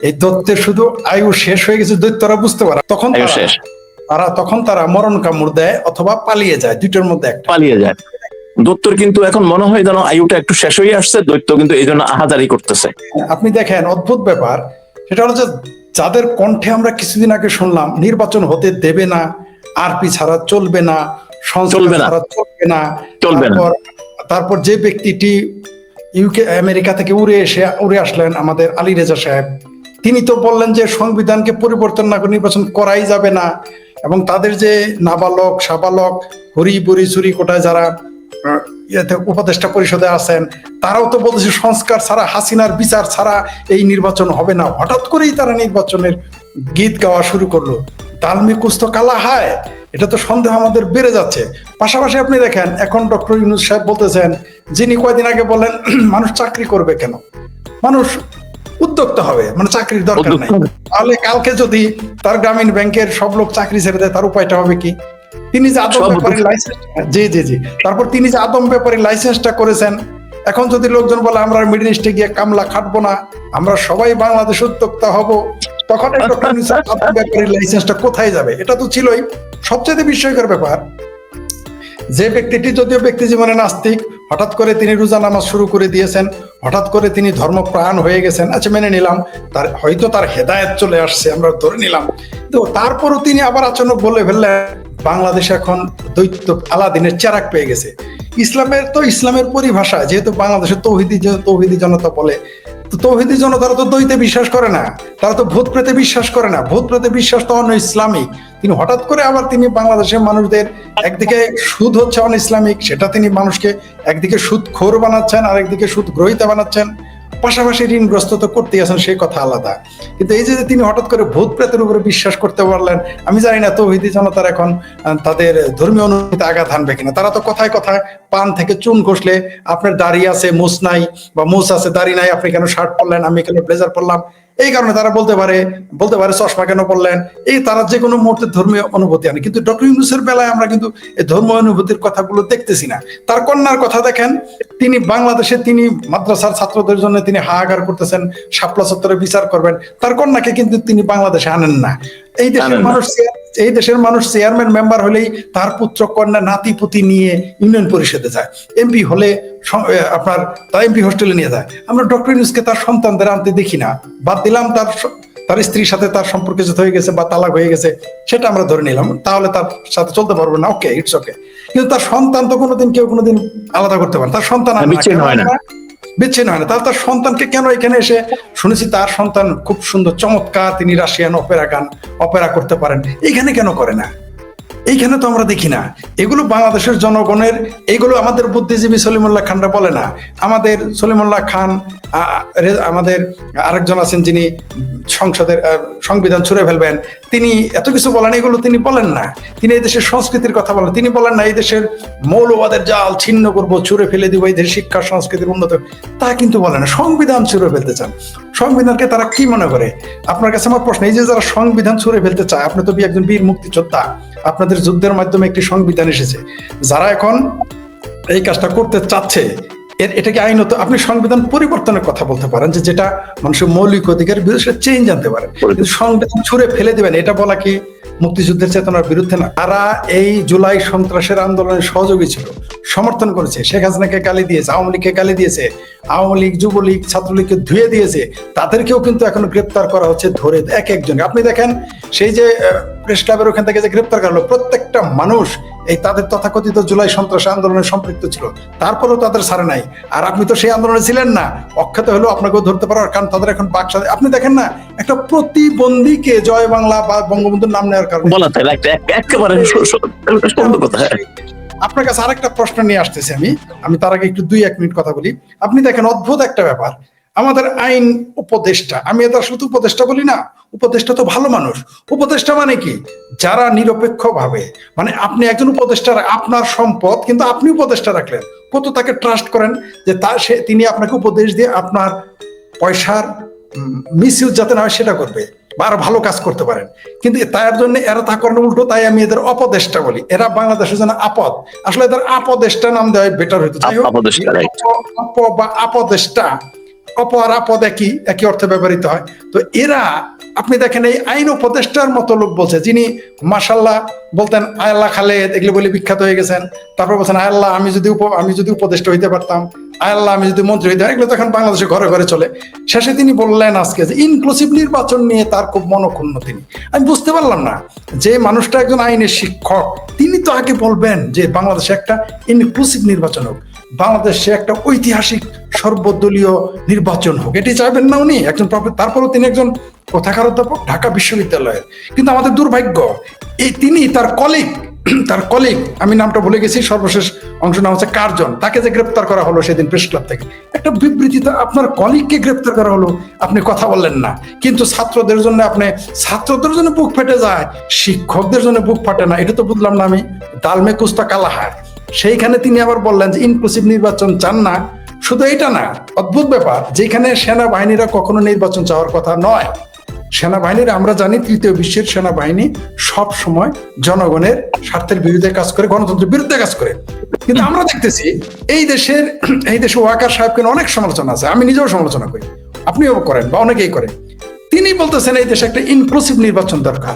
এই দৈত্যের শুধু আয়ু শেষ হয়ে গেছে দৈত্যরা বুঝতে পারে। তখন শেষ। তারা তখন তারা মরণ কামড় দেয় অথবা পালিয়ে যায় দুইটার মধ্যে একটা। পালিয়ে যায়। দৈত্যর কিন্তু এখন মনে হয় যেন আয়ুটা একটু শেষ হয়ে আসছে দৈত্য কিন্তু এই জন্য আহাজারি করতেছে। আপনি দেখেন অদ্ভুত ব্যাপার। সেটা হলো যে যাদের কণ্ঠে আমরা কিছুদিন আগে শুনলাম নির্বাচন হতে দেবে না আরপি ছাড়া চলবে না চলবে না। ছাড়া চলবে না। চলবে না। তারপর তারপর যে ব্যক্তিটি ইউকে আমেরিকা থেকে উড়ে এসে উড়ে আসলেন আমাদের আলী রেজা সাহেব। তিনি তো বললেন যে সংবিধানকে পরিবর্তন না করে নির্বাচন করাই যাবে না। এবং তাদের যে নাবালক, সাবালক, হরি বুড়ি চুরি কোটায় যারা উপদেষ্টা পরিষদে আছেন, তারাও তো বলতেছে সংস্কার ছাড়া, হাসিনার বিচার ছাড়া এই নির্বাচন হবে না। হঠাৎ করেই তারা নির্বাচনের গীত গাওয়া শুরু করল। তালমি কুস্ত কালা হায়, এটা তো সন্দেহ আমাদের বেড়ে যাচ্ছে। পাশাপাশি আপনি দেখেন, এখন ডক্টর ইউনুস সাহেব বলতেছেন, যিনি কয়দিন আগে বলেন মানুষ চাকরি করবে কেন? মানুষ উদ্যোক্তা হবে মানে চাকরির দরকার নাই। তাহলে কালকে যদি তার গ্রামীণ ব্যাংকের সব লোক চাকরি ছেড়ে দেয় তার উপায়টা হবে কি? তিনি যে আদম ব্যাপারে লাইসেন্স জি জি জি। তারপর তিনি যে আদম ব্যাপারে লাইসেন্সটা করেছেন এখন যদি লোকজন বলে আমরা মিডল ইস্টে গিয়ে কামলা খাটবো না আমরা সবাই বাংলাদেশ উদ্যোক্তা হব তখন সাহেব লাইসেন্সটা কোথায় যাবে? এটা তো ছিলই সবচেয়ে বিস্ময়কর ব্যাপার। যে ব্যক্তিটি যদিও ব্যক্তি জীবনে নাস্তিক, হঠাৎ করে তিনি রোজা নামাজ শুরু করে দিয়েছেন, হঠাৎ করে তিনি ধর্মপ্রাণ হয়ে গেছেন আচ্ছা মেনে নিলাম, তার হয়তো তার হেদায়েত চলে আসছে, আমরা ধরে নিলাম। তো তারপরও তিনি আবার আচানক বলে ফেললেন, বাংলাদেশ এখন দৈত্য আলাদিনের চেরাক পেয়ে গেছে। ইসলামের তো ইসলামের পরিভাষা, যেহেতু বাংলাদেশের তৌহিদি তৌহিদি জনতা বলে, তো তৌহিদি জনতারা তো দ্বৈতে বিশ্বাস করে না, তারা তো ভূত প্রেতে বিশ্বাস করে না ভূত প্রেতে বিশ্বাস তো অন্য ইসলামিক। তিনি হঠাৎ করে আবার তিনি বাংলাদেশের মানুষদের একদিকে সুদ হচ্ছে অন ইসলামিক, সেটা তিনি মানুষকে একদিকে সুদ খোর বানাচ্ছেন আর একদিকে সুদ গ্রহিতা বানাচ্ছেন। পাশাপাশি ঋণগ্রস্ত তো করতেই আছেন, সেই কথা আলাদা। কিন্তু এই যে তিনি হঠাৎ করে ভূত প্রেতের উপরে বিশ্বাস করতে পারলেন, আমি জানি না, তৌহিদি জনতার এখন তাদের ধর্মীয় অনুভূতিতে আঘাত হানবে কিনা। তারা তো কথায় কথায় পান থেকে চুন ঘষলে, আপনার দাড়ি আছে মুস নাই, বা মুস আছে, দাড়ি নাই, আপনি কেন শার্ট পরলেন, আমি কেন ব্লেজার পরলাম? এই কারণে তারা বলতে পারে বলতে পারে চশমা কেন পড়লেন এই তারা যে কোনো মুহূর্তে ধর্মীয় অনুভূতি আনে। কিন্তু ডক্টর ইউনুসের বেলায় আমরা কিন্তু এই ধর্ম অনুভূতির কথাগুলো দেখতেছি না। তার কন্যার কথা দেখেন তিনি বাংলাদেশে তিনি মাদ্রাসার ছাত্রদের জন্য তিনি হাহাকার করতেছেন শাপলা চত্বরে বিচার করবেন। তার কন্যাকে কিন্তু তিনি বাংলাদেশে আনেন না। এই দেশের মানুষ এই দেশের মানুষ চেয়ারম্যান মেম্বার হলেই তার পুত্র কন্যা নাতি পুতি নিয়ে ইউনিয়ন পরিষদে যায়। এমপি হলে আপনার তার এমপি হোস্টেলে নিয়ে যায়। আমরা ডক্টর ইউনুসকে তার সন্তানদের আনতে দেখি না। বাদ দিলাম তার তার স্ত্রীর সাথে তার সম্পর্ক যে হয়ে গেছে বা তালাক হয়ে গেছে সেটা আমরা ধরে নিলাম। তাহলে তার সাথে চলতে পারব না। ওকে ইটস ওকে কিন্তু তার সন্তান তো কোনোদিন কেউ কোনোদিন আলাদা করতে পারে না। তার সন্তান। বিচ্ছিন্ন হয় না। তাহলে তার সন্তানকে কেন এখানে এসে? শুনেছি তার সন্তান খুব সুন্দর, চমৎকার। তিনি রাশিয়ান অপেরা গান, অপেরা করতে পারেন। এখানে কেন করে না? এইখানে তো আমরা দেখি না। এগুলো বাংলাদেশের জনগণের, এগুলো আমাদের বুদ্ধিজীবী সলিমুল্লাহ খানরা বলে না। আমাদের সলিমুল্লাহ খান আমাদের আরেকজন আছেন যিনি সংসদের সংবিধান ছুঁড়ে ফেলবেন। তিনি এত কিছু বলেন, এগুলো তিনি বলেন না। তিনি এই দেশের সংস্কৃতির কথা বলেন। তিনি বলেন না, এই দেশের মৌলবাদের জাল ছিন্ন করব, ছুঁড়ে ফেলে দিব, এই দেশের শিক্ষা সংস্কৃতির উন্নত। তা কিন্তু বলে না। সংবিধান ছুঁড়ে ফেলতে চান। সংবিধানকে তারা কি মনে করে? আপনার কাছে আমার প্রশ্ন, এই যে যারা সংবিধান ছুড়ে ফেলতে চায়, আপনি তো একজন বীর মুক্তিযোদ্ধা। আপনাদের যুদ্ধের মাধ্যমে একটি সংবিধান এসেছে। যারা এখন এই কাজটা করতে চাচ্ছে এটাকে আইনত আপনি সংবিধান পরিবর্তনের কথা বলতে পারেন যে যেটা মানুষের মৌলিক অধিকারের বিরুদ্ধে চেঞ্জ আনতে পারে। কিন্তু সংবিধান ছুঁড়ে ফেলে দিবেন এটা বলা কি মুক্তিযুদ্ধের চেতনার বিরুদ্ধে না। তারা এই জুলাই সন্ত্রাসের আন্দোলনের সহযোগী ছিল সমর্থন করেছে। শেখ হাসিনাকে গালি দিয়েছে আওয়ামী লীগকে গালি দিয়েছে আওয়ামী লীগ যুবলীগ ছাত্রলীগকে ধুয়ে দিয়েছে। তাদেরকেও কিন্তু এখন গ্রেপ্তার করা হচ্ছে ধরে এক একজন আপনি দেখেন সেই যে প্রেস ক্লাবের ওখান থেকে যে গ্রেপ্তার করা হলো প্রত্যেকটা মানুষ এই তাদের তথাকথিত জুলাই সন্ত্রাস আন্দোলনে সম্পৃক্ত ছিল। তারপরেও তাদের ছাড়ে নাই। আর আপনি তো সেই আন্দোলনে ছিলেন না। অক্ষত হলেও আপনাকেও ধরতে পারার কারণ তাদের এখন বাক্সা আপনি দেখেন না একটা প্রতিবন্ধীকে জয় বাংলা বা বঙ্গবন্ধুর নাম নেওয়ার কারণে। একেবারে হ্যাঁ। আপনার কাছে আরেকটা প্রশ্ন নিয়ে আসতেছি আমি। আমি তার আগে একটু দুই এক মিনিট কথা বলি। আপনি দেখেন অদ্ভুত একটা ব্যাপার। আমাদের আইন উপদেষ্টা আমি এটা শুধু উপদেষ্টা বলি না উপদেষ্টা তো ভালো মানুষ। উপদেষ্টা মানে কি? যারা নিরপেক্ষ ভাবে মানে আপনি একজন উপদেষ্টা আপনার সম্পদ কিন্তু আপনি উপদেষ্টা রাখলেন। কত তাকে ট্রাস্ট করেন যে তার সে তিনি আপনাকে উপদেশ দিয়ে আপনার পয়সার মিস ইউজ যাতে না হয় সেটা করবে বা আরও ভালো কাজ করতে পারেন। কিন্তু তার জন্য এরা তা করেন উল্টো তাই আমি এদের অপদেষ্টা বলি। এরা বাংলাদেশের জন্য আপদ। আসলে এদের আপদেষ্টা নাম দেওয়া বেটার হইতো। অপ বা আপদেষ্টা অপ আর আপদ একই একই অর্থে ব্যবহৃত হয়। তো এরা, আপনি দেখেন এই আইন উপদেষ্টার মতো লোক বলছে, যিনি মাসাল্লাহ বলতেন আয়াল্লাহ খালেদ এগুলো বলে বিখ্যাত হয়ে গেছেন। তারপর বলছেন আয়াল্লাহ আমি যদি উপ, আমি যদি উপদেষ্টা হইতে পারতাম আয়াল্লাহ আমি যদি মন্ত্রী হইতে এগুলো তখন বাংলাদেশে ঘরে ঘরে চলে। শেষে তিনি বললেন আজকে যে ইনক্লুসিভ নির্বাচন নিয়ে তার খুব মনক্ষুণ্ণ তিনি। আমি বুঝতে পারলাম না যে, মানুষটা একজন আইনের শিক্ষক, তিনি তো আগে বলবেন যে, বাংলাদেশে একটা ইনক্লুসিভ নির্বাচন হোক। বাংলাদেশে একটা ঐতিহাসিক সর্বদলীয় নির্বাচন হোক। এটি চাইবেন না উনি, একজন তারপরেও তিনি একজন কোথাকার অধ্যাপক, ঢাকা বিশ্ববিদ্যালয়ের। কিন্তু আমাদের দুর্ভাগ্য, এই তিনি তার কলিগ তার কলিগ আমি নামটা ভুলে গেছি, সর্বশেষ অংশ নাম হচ্ছে কার্জন, তাকে যে গ্রেপ্তার করা হলো সেদিন প্রেস ক্লাব থেকে। একটা বিবৃতিতে আপনার কলিগকে গ্রেপ্তার করা হলো, আপনি কথা বললেন না। কিন্তু ছাত্রদের জন্য আপনি, ছাত্রদের জন্য বুক ফেটে যায়, শিক্ষকদের জন্য বুক ফাটে না, এটা তো বুঝলাম না আমি। দালমে কুস্তা কালাহার। সেইখানে তিনি আবার বললেন যে ইনক্লুসিভ নির্বাচন চান না। শুধু এটা না, অদ্ভুত ব্যাপার, যেখানে সেনাবাহিনীরা কখনো নির্বাচন চাওয়ার কথা নয়। সেনাবাহিনীর, আমরা জানি তৃতীয় বিশ্বের সেনাবাহিনী সব সময় জনগণের স্বার্থের বিরুদ্ধে কাজ করে, গণতন্ত্রের বিরুদ্ধে কাজ করে। কিন্তু আমরা দেখতেছি, এই দেশের, এই দেশে ওয়াকার সাহেবকে অনেক সমালোচনা আছে, আমি নিজেও সমালোচনা করি। আপনিও করেন বা অনেকেই করেন। তিনি বলতেছেন, এই দেশে একটা ইনক্লুসিভ নির্বাচন দরকার।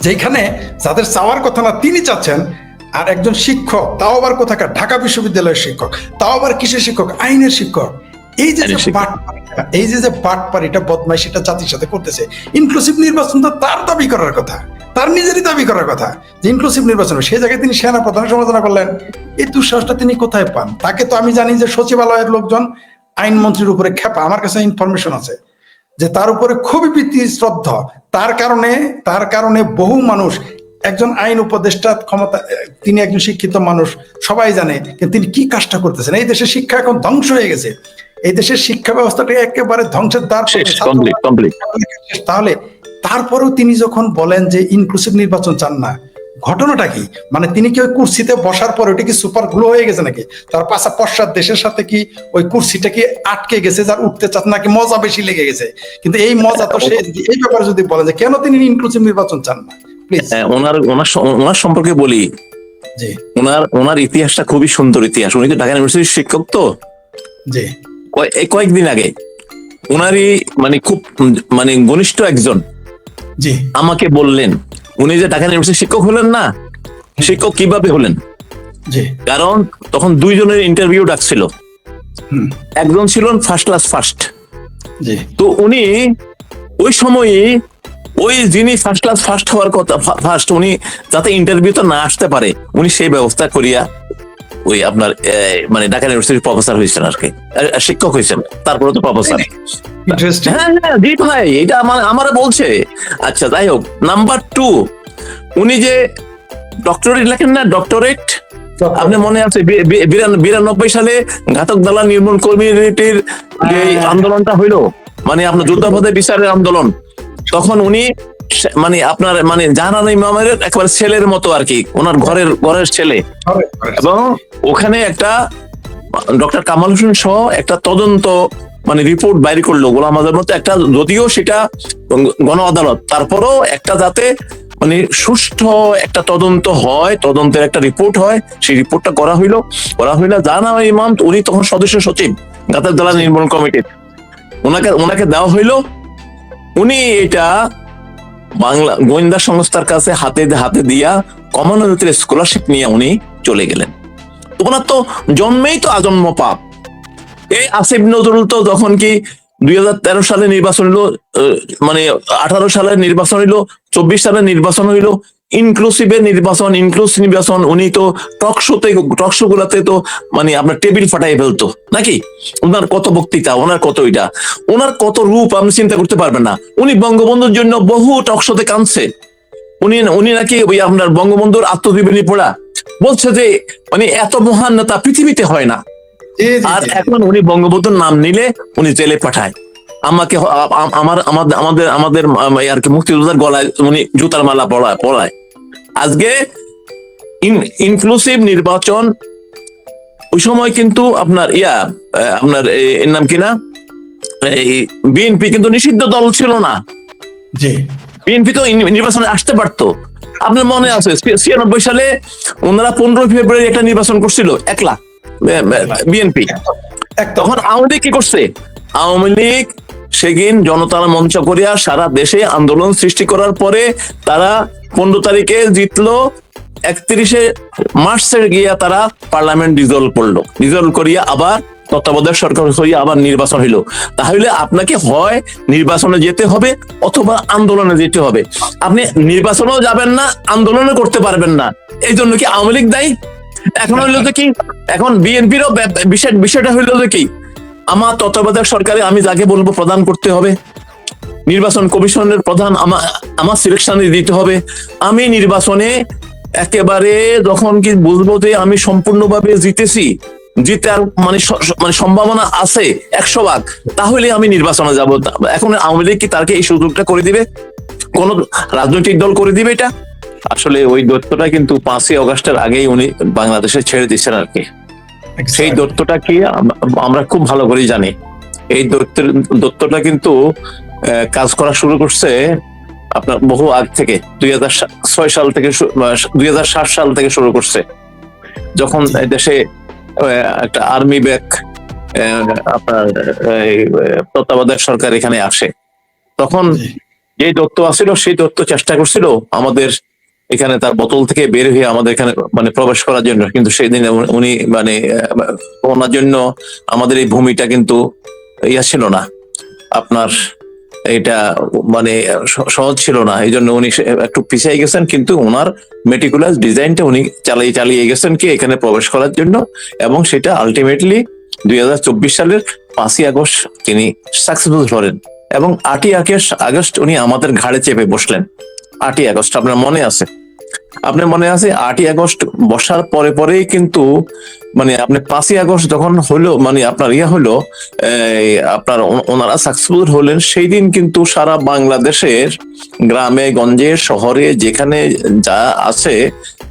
যেখানে যাদের চাওয়ার কথা না, তিনি চাচ্ছেন আর একজন শিক্ষক তাও আবার কোথাকার? ঢাকা বিশ্ববিদ্যালয়ের শিক্ষক তাও আবার কিসের শিক্ষক? আইনের শিক্ষক। এই যে এই যে যে বাটপাড়িটা বদমাইশিটা জাতির সাথে করতেছে ইনক্লুসিভ নির্বাচন তো তার দাবি করার কথা তার নিজেরই দাবি করার কথা যে ইনক্লুসিভ নির্বাচন সেই জায়গায় তিনি সেনা প্রধান সমালোচনা করলেন। এই দুঃসাহসটা তিনি কোথায় পান? তাকে তো আমি জানি যে সচিবালয়ের লোকজন আইনমন্ত্রীর উপরে খেপা আমার কাছে ইনফরমেশন আছে যে তার উপরে খুবই প্রীতি শ্রদ্ধা তার কারণে তার কারণে বহু মানুষ একজন আইন উপদেষ্টা ক্ষমতা তিনি একজন শিক্ষিত মানুষ সবাই জানে কিন্তু তিনি কি কাজটা করতেছেন। এই দেশের শিক্ষা এখন ধ্বংস হয়ে গেছে। এই দেশের শিক্ষা ব্যবস্থাটা একেবারে ধ্বংসের দ্বার তাহলে তারপরেও তিনি যখন বলেন যে ইনক্লুসিভ নির্বাচন চান না ঘটনাটা কি? মানে তিনি কি ওই কুর্সিতে বসার পর ওইটা কি সুপার গ্লো হয়ে গেছে নাকি? তার পাশা পশ্চাৎ দেশের সাথে কি ওই কুর্সিটা কি আটকে গেছে যার উঠতে চাচ্ছে নাকি মজা বেশি লেগে গেছে? কিন্তু এই মজা তো সে এই ব্যাপারে যদি বলেন যে কেন তিনি ইনক্লুসিভ নির্বাচন চান না? হ্যাঁ, ওনার ওনার ওনার সম্পর্কে বলি। ওনার ওনার ইতিহাসটা খুবই সুন্দর ইতিহাস। উনি তো ঢাকা ইউনিভার্সিটির শিক্ষক তো। জি। কয়েকদিন আগে ওনারই মানে খুব মানে ঘনিষ্ঠ একজন জি। আমাকে বললেন উনি যে ঢাকা ইউনিভার্সিটির শিক্ষক হলেন না শিক্ষক কীভাবে হলেন? জি। কারণ তখন দুইজনের ইন্টারভিউ ডাকছিল। একজন ছিলেন ফার্স্ট ক্লাস ফার্স্ট জি। তো উনি ওই সময়ে ওই যিনি ফার্স্ট ক্লাস ফার্স্ট হওয়ার কথা ফার্স্ট উনি যাতে ইন্টারভিউতে না আসতে পারে উনি সেই ব্যবস্থা করিয়া ওই আপনার মানে ঢাকা ইউনিভার্সিটির প্রফেসর হয়েছেন আর কি শিক্ষক হয়েছেন তারপরে তো প্রফেসর হ্যাঁ হ্যাঁ জি ভাই এটা আমার আমার বলছে। আচ্ছা যাই হোক নাম্বার টু উনি যে ডক্টরেট লেখেন না ডক্টরেট আপনি মনে আছে বিরানব্বই সালে ঘাতক দালাল নির্মূল কমিউনিটির যে হ্যাঁ। আন্দোলনটা হইল? মানে আপনার যুদ্ধাপদে বিচারের আন্দোলন। তখন উনি মানে আপনার মানে জাহানান ইমামের একেবারে ছেলের মতো আর কি ওনার ঘরের ঘরের ছেলে। এবং ওখানে একটা ডক্টর কামাল হোসেন সহ একটা তদন্ত মানে রিপোর্ট বাইর করল গোলাম আজমের মতো একটা যদিও সেটা গণ আদালত। তারপরও একটা যাতে মানে সুষ্ঠু একটা তদন্ত হয় তদন্তের একটা রিপোর্ট হয় সেই রিপোর্টটা করা হইল। করা হইল জানা ইমাম উনি তখন সদস্য সচিব গাতার দালাল নির্মূল কমিটির। ওনাকে ওনাকে দেওয়া হইল। উনি এটা বাংলা গোয়েন্দা সংস্থার কাছে হাতে হাতে দিয়া কমনওয়েলথের স্কলারশিপ নিয়ে উনি চলে গেলেন। ওনার তো জন্মেই তো আজন্ম পাপ। এই আসিফ নজরুল তো যখন কি দুই হাজার তেরো সালে নির্বাচন হইল মানে আঠারো সালে নির্বাচন হইল, চব্বিশ সালে নির্বাচন হইল ইনক্লুসিভের নির্বাচন ইনক্লুসিভ নির্বাচন উনি তো টক শোতে টক শো গুলাতে তো মানে আপনার টেবিল ফাটাই ফেলতো। নাকি? ওনার কত বক্তৃতা ওনার কত এটা? ওনার কত রূপ আপনি চিন্তা করতে পারবেন না। উনি বঙ্গবন্ধুর জন্য বহু টক শোতে কাঁদছে। উনি উনি নাকি ওই আপনার বঙ্গবন্ধুর আত্মজীবনী পড়া। বলছে যে মানে এত মহান নেতা পৃথিবীতে হয় না। আর এখন উনি বঙ্গবন্ধুর নাম নিলে উনি জেলে পাঠায়। আমাকে আমার আমাদের আমাদের আমাদের আর কি মুক্তিযোদ্ধার গলায় উনি জুতার মালা পড়ায় পড়ায় আজকে ইনক্লুসিভ নির্বাচন ওই সময় কিন্তু আপনার ইয়া আপনার এর নাম কি না? এই বিএনপি কিন্তু নিষিদ্ধ দল ছিল না। জি। বিএনপি তো নির্বাচনে আসতে পারতো। আপনার মনে আছে ছিয়ানব্বই সালে ওনারা পনেরোই ফেব্রুয়ারি একটা নির্বাচন করছিল একলা বিএনপি। তখন আওয়ামী লীগ কি করছে? আওয়ামী লীগ সেদিন জনতার মঞ্চ করিয়া সারা দেশে আন্দোলন সৃষ্টি করার পরে তারা পনেরো তারিখে জিতলো, একত্রিশে মার্চে গিয়া তারা পার্লামেন্ট ডিজলভ করল। ডিজলভ করিয়া আবার তত্ত্বাবধায়ক সরকার হইয়া আবার নির্বাচন হইল। তাহলে আপনাকে হয় নির্বাচনে যেতে হবে অথবা আন্দোলনে যেতে হবে। আপনি নির্বাচনেও যাবেন না, আন্দোলনও করতে পারবেন না। এই জন্য কি আওয়ামী লীগ দায়ী? এখন হইল যে কি? এখন বিএনপিরও বিষয়টা হইল যে কি? আমার তত্ত্বাবধায়ক সরকারে আমি যাকে বলব প্রদান করতে হবে। নির্বাচন কমিশনের প্রধান আমার আমার সিলেকশনে দিতে হবে। আমি নির্বাচনে একেবারে যখন কি বুঝব যে আমি সম্পূর্ণভাবে জিতেছি, জিতার মানে মানে সম্ভাবনা আছে একশো ভাগ, তাহলে আমি নির্বাচনে যাব। এখন আওয়ামী লীগ কি তাকে এই সুযোগটা করে দিবে? কোন রাজনৈতিক দল করে দিবে এটা? আসলে ওই দৈত্যটা কিন্তু পাঁচই অগস্টের আগেই উনি বাংলাদেশে ছেড়ে দিচ্ছেন আর কি। সেই দত্তটা কি আমরা খুব ভালো করেই জানি। এই দত্তের দত্তটা কিন্তু কাজ করা শুরু করছে আপনার বহু আগ থেকে দুই হাজার ছয় সাল থেকে দুই হাজার সাত সাল থেকে শুরু করছে। যখন দেশে একটা আর্মি ব্যাক আপনার তত্ত্বাবধায়ক সরকার এখানে আসে। তখন। যে দত্ত আসছিল সেই দত্ত চেষ্টা করছিল আমাদের এখানে তার বোতল থেকে বের হয়ে আমাদের এখানে মানে প্রবেশ করার জন্য, কিন্তু সেই দিন উনি মানে ওনার জন্য আমাদের এই ভূমিটা কিন্তু ইয়া ছিল না। আপনার এটা মানে সহজ ছিল না। এই জন্য উনি একটু পিছিয়ে গেছেন, কিন্তু ওনার মেটিকুলাস ডিজাইনটা উনি চালিয়ে চালিয়ে গেছেন কি, এখানে প্রবেশ করার জন্য। এবং সেটা আলটিমেটলি দুই হাজার চব্বিশ সালের পাঁচই আগস্ট তিনি সাকসেসফুল হলেন। এবং আটই আগস্ট আগস্ট উনি আমাদের ঘাড়ে চেপে বসলেন। আটই আগস্ট, আপনার মনে আছে? আপনার মনে আছে আটই আগস্ট বসার পরে পরেই কিন্তু মানে আপনি পাঁচই আগস্ট যখন হলো মানে আপনার ইয়ে হলো আপনার ওনারা সাকসেসফুল হলেন, সেই দিন কিন্তু সারা বাংলাদেশের গ্রামে, গঞ্জে, শহরে যেখানে যা আছে,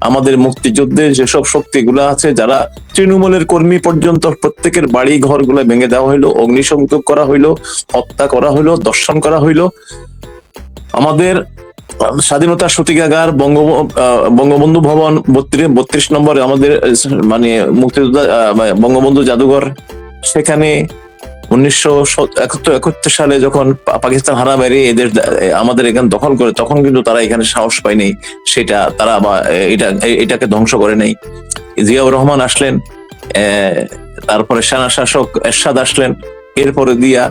আমাদের মুক্তিযুদ্ধের যেসব শক্তিগুলো আছে, যারা তৃণমূলের কর্মী পর্যন্ত প্রত্যেকের বাড়ি, ঘরগুলো ভেঙে দেওয়া হইল, অগ্নিসংযোগ করা হইল, হত্যা করা হইল, দর্শন করা হইল। আমাদের স্বাধীনতা সূতিকাগার বঙ্গ বঙ্গবন্ধু ভবন বত্রিশ বত্রিশ নম্বরে আমাদের মানে মুক্তিযোদ্ধা আহ, বঙ্গবন্ধু জাদুঘর। সেখানে উনিশশো একাত্তর সালে যখন পাকিস্তান পাকিস্তান হানাবাড়ি এদের আমাদের এখানে দখল করে তখন কিন্তু তারা এখানে সাহস পায়নি। সেটা তারা এটা এটাকে ধ্বংস করে নেই। জিয়াউর রহমান আসলেন তারপরে সেনা শাসক এরশাদ আসলেন। এরপরে দিয়া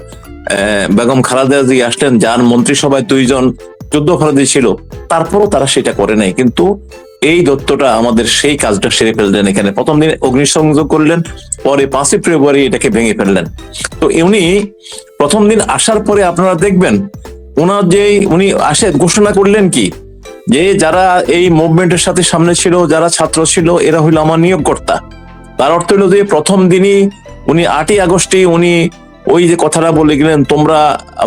বেগম খালেদা জিয়া আসলেন যার মন্ত্রিসভায় দুইজন যুদ্ধ অপরাধী ছিল, তারপরও তারা সেটা করে নাই। কিন্তু এই দত্তটা আমাদের সেই কাজটা সেরে ফেললেন এখানে। প্রথম দিন অগ্নিসংযোগ করলেন, পরে পাঁচই ফেব্রুয়ারি এটাকে ভেঙে ফেললেন। তো উনি প্রথম দিন আসার পরে আপনারা দেখবেন ওনার যে উনি আসে ঘোষণা করলেন কি, যে যারা এই মুভমেন্টের সাথে সামনে ছিল, যারা ছাত্র ছিল, এরা হইল আমার নিয়োগকর্তা। তার অর্থ হলো যে প্রথম দিনই উনি আটই আগস্টে উনি ওই যে কথাটা বলে গেলেন, তোমরা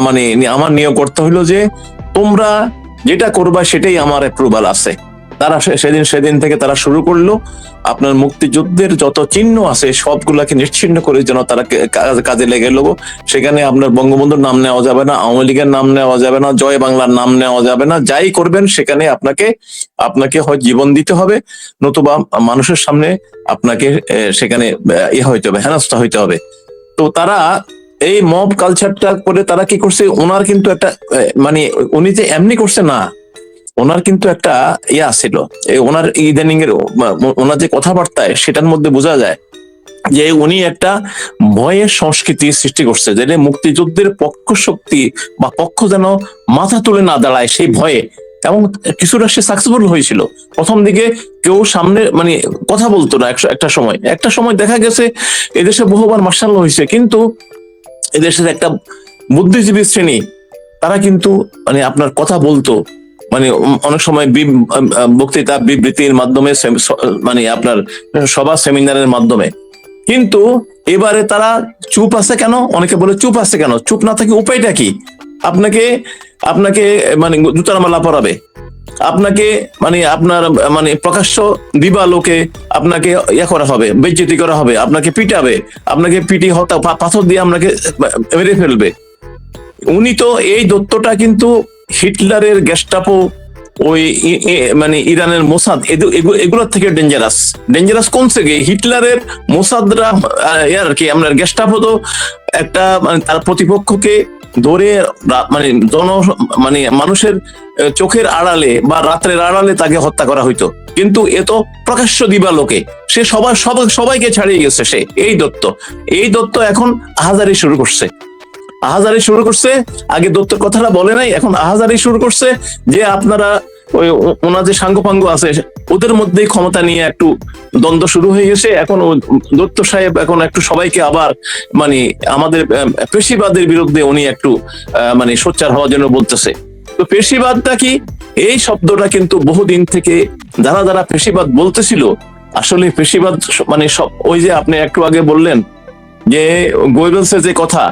মানে আমার নিয়োগকর্তা হইল যে তোমরা যেটা করবা সেটাই আমার অ্যাপ্রুভাল আছে। তারা সেদিন সেদিন থেকে তারা শুরু করল। আপনার মুক্তিযুদ্ধের যত চিহ্ন আছে, সবগুলাকে নিশ্চিন্ন করে যেন তারা কাজে লেগে লোক সেখানে আপনার বঙ্গবন্ধুর নাম নেওয়া যাবে না, আওয়ামী লীগের নাম নেওয়া যাবে না, জয় বাংলার নাম নেওয়া যাবে না। যাই করবেন, সেখানে আপনাকে আপনাকে হয় জীবন দিতে হবে, নতুবা মানুষের সামনে আপনাকে সেখানে ইয়ে হইতে হবে, হেনস্থা হইতে হবে। তো তারা এই মব কালচারটা করে তারা কি করছে? ওনার কিন্তু একটা মানে উনি যে এমনি করছে না ওনার কিন্তু একটা ইয়া ছিল। ওনার ইদানিং এর ওনার যে কথাবার্তায় সেটার মধ্যে বোঝা যায় যে উনি একটা ভয়ের সংস্কৃতি সৃষ্টি করছে যেটা মুক্তিযুদ্ধের পক্ষ শক্তি বা পক্ষ যেন মাথা তুলে না দাঁড়ায় সেই ভয়ে। এবং কিছুটা সে সাকসেসফুল হয়েছিল। প্রথম দিকে কেউ সামনে মানে কথা বলতো না একটা সময়। একটা সময় দেখা গেছে, এদেশে বহুবার মার্শাল হয়েছে। কিন্তু এদেশের একটা বুদ্ধিজীবী শ্রেণি, তারা কিন্তু মানে আপনার কথা বলতো মানে অনেক সময় বক্তৃতা বিবৃতির মাধ্যমে মানে আপনার সভা সেমিনারের মাধ্যমে। কিন্তু এবারে তারা চুপ আছে কেন? অনেকে বলে চুপ আছে কেন? চুপ না থাকে উপায়টা কি? আপনাকে আপনাকে মানে জুতার মালা পরাবে। আপনাকে মানে আপনার মানে প্রকাশ্য দিবা লোকে আপনাকে ইয়া করা হবে, বেজ্জতি করা হবে, আপনাকে পিটাবে, আপনাকে পিটি হত্যা, পা- পাথর দিয়ে আপনাকে মেরে ফেলবে। উনি তো এই দত্তটা কিন্তু হিটলারের গেস্টাপো, ওই মানে ইরানের মোসাদ এগুলোর থেকে ডেঞ্জারাস ডেঞ্জারাস কোন থেকে? হিটলারের মোসাদরা আর কি আমরা গেস্টাপো তো একটা মানে তার প্রতিপক্ষকে ধরে মানে জন মানে মানুষের চোখের আড়ালে বা রাত্রের আড়ালে তাকে হত্যা করা হইতো। কিন্তু এ তো প্রকাশ্য দিবালোকে সে সবার সবাই সবাইকে ছাড়িয়ে গেছে সে, এই দত্ত। এই দত্ত এখন আহাজারি শুরু করছে। আহাজারি শুরু করছে, আগে দত্তর কথাটা বলে নাই, এখন আহাজারি শুরু করছে যে আপনারা ওই ওনার যে সাঙ্গপাঙ্গ আছে, ওদের মধ্যেই ক্ষমতা নিয়ে একটু দ্বন্দ্ব শুরু হয়ে গেছে। এখন দত্ত সাহেব এখন একটু সবাইকে আবার মানে আমাদের পেশিবাদের বিরুদ্ধে উনি একটু মানে সোচ্চার হওয়ার জন্য বলতেছে। তো পেশিবাদটা কি? এই শব্দটা কিন্তু বহুদিন থেকে যারা যারা পেশিবাদ বলতেছিল, আসলে পেশিবাদ মানে সব, ওই যে আপনি একটু আগে বললেন যে গোয়েবলসের যে কথা,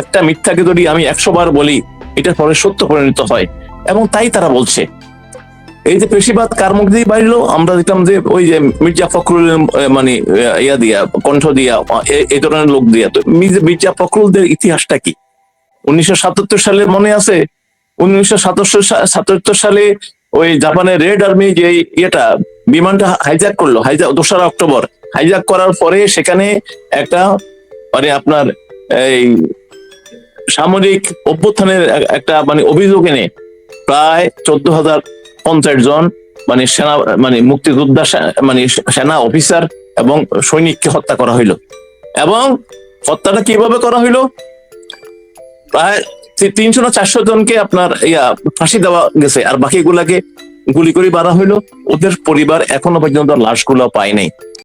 একটা মিথ্যাকে যদি আমি একশো বার বলি, এটার পরে সত্য পরিণত হয়। এবং তাই তারা বলছে। এই যে পেশিবাদ কার মুখ দিয়ে বাইরলো আমরা দেখলাম যে ওই যে মির্জা ফখরুল মানে ইয়া দিয়া, কণ্ঠ দিয়া এই ধরনের লোক দিয়া। তো মির্জা- মির্জা ফখরুলদের ইতিহাসটা কি? উনিশশো সাতাত্তর সালে মনে আছে? উনিশশো সাতাত্তর সালে ওই জাপানের রেড আর্মি যে ইয়েটা, বিমানটা হাইজ্যাক করল হাইজ্যাক দোসরা অক্টোবর। হাইজ্যাক করার পরে সেখানে একটা মানে আপনার এই সামরিক অভ্যুত্থানের একটা মানে অভিযোগ এনে প্রায় চোদ্দ হাজার পঞ্চাশ জন মানে সেনা মানে মুক্তিযোদ্ধা মানে সেনা অফিসার এবং সৈনিককে হত্যা করা হইল। এবং হত্যাটা কীভাবে করা হইল? প্রায় তিনশো না চারশো জনকে আপনার ইয়া, ফাঁসি দেওয়া গেছে, আর বাকিগুলাকে গুলি করে মারা হইল। ওদের পরিবার এখনও পর্যন্ত লাশগুলো পায় নাই।